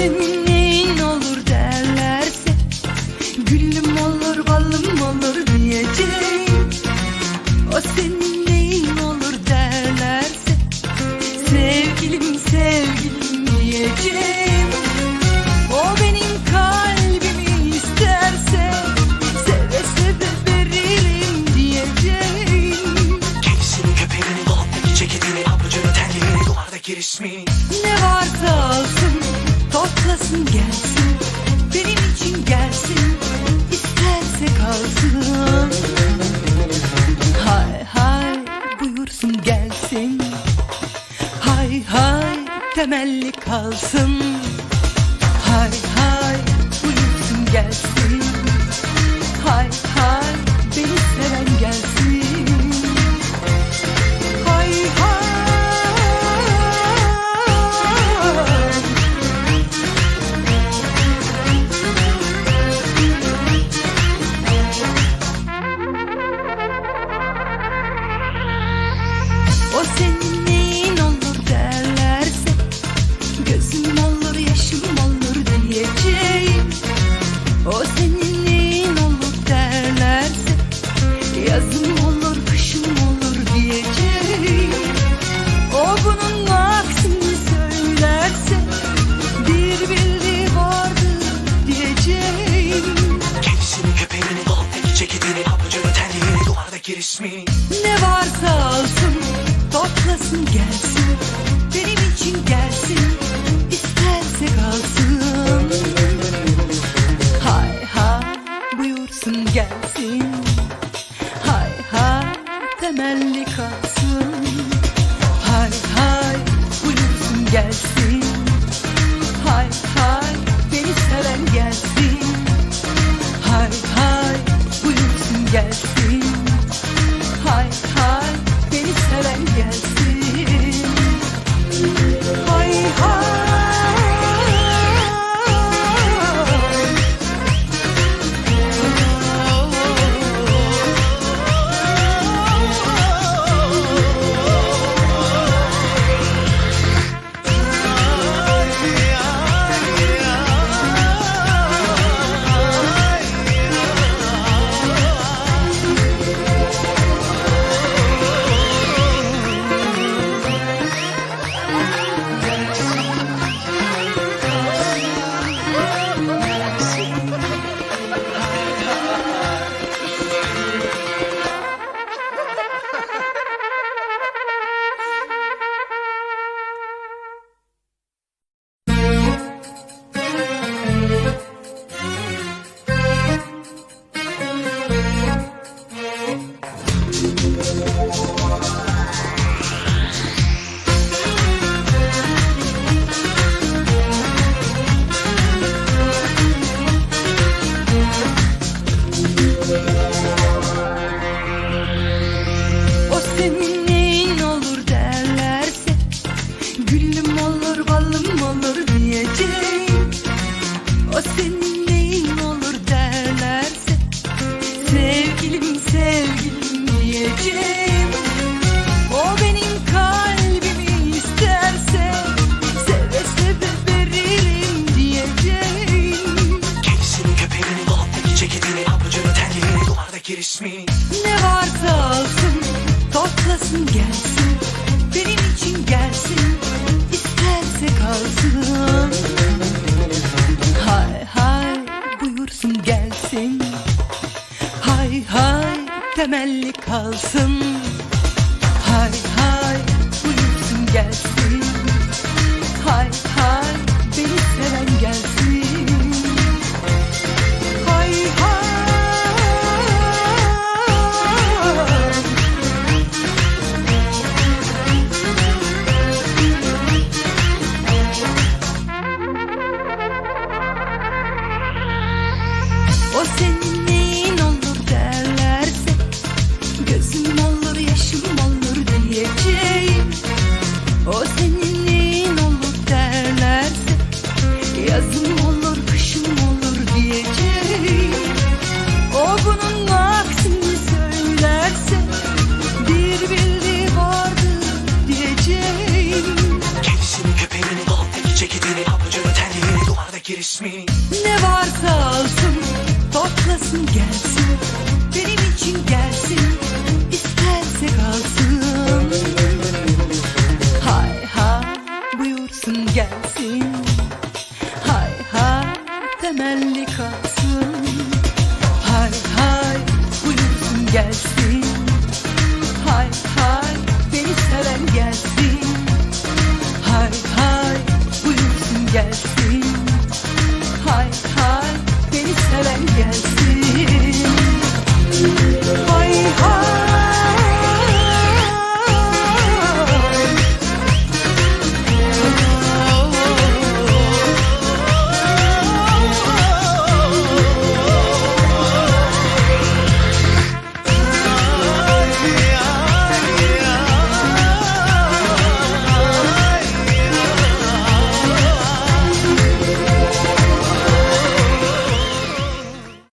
Senin neyin olur derlerse Gülüm olur balım olur diyeceğim. O senin neyin olur derlerse Sevgilim sevgilim diyeceğim. O benim kalbimi isterse Seve seve veririm diyeceğim. Ne varsa al Otlasın gelsin Benim için gelsin İsterse kalsın. Hay hay buyursun gelsin. Hay hay temelli kalsın. Duvardaki resmini Ne varsa alsın, toplasın gelsin. Benim için gelsin, isterse kalsın. Hay hay buyursun gelsin. Hay hay temelli kalsın. Hay hay buyursun gelsin. Olur diyeceğim. O senin neyin olur derlerse Sevgilim sevgilim diyeceğim. O benim kalbimi isterse Seve seve veririm diyeceğim. Kedisini, köpeğini, dolaptaki ceketini, pabucunu, terliğini, duvardaki resmini Ne varsa alsın, toplasın gelsin. Benim için gelsin, isterse kalsın. Hay hay buyursun gelsin. Hay hay temelli kalsın. Hay hay buyursun gelsin. Resmini Ne varsa alsın, toplasın gelsin. Benim için gelsin, isterse kalsın. Hay hay buyursun gelsin. Hay hay temelli kalsın. Hay hay buyursun gelsin.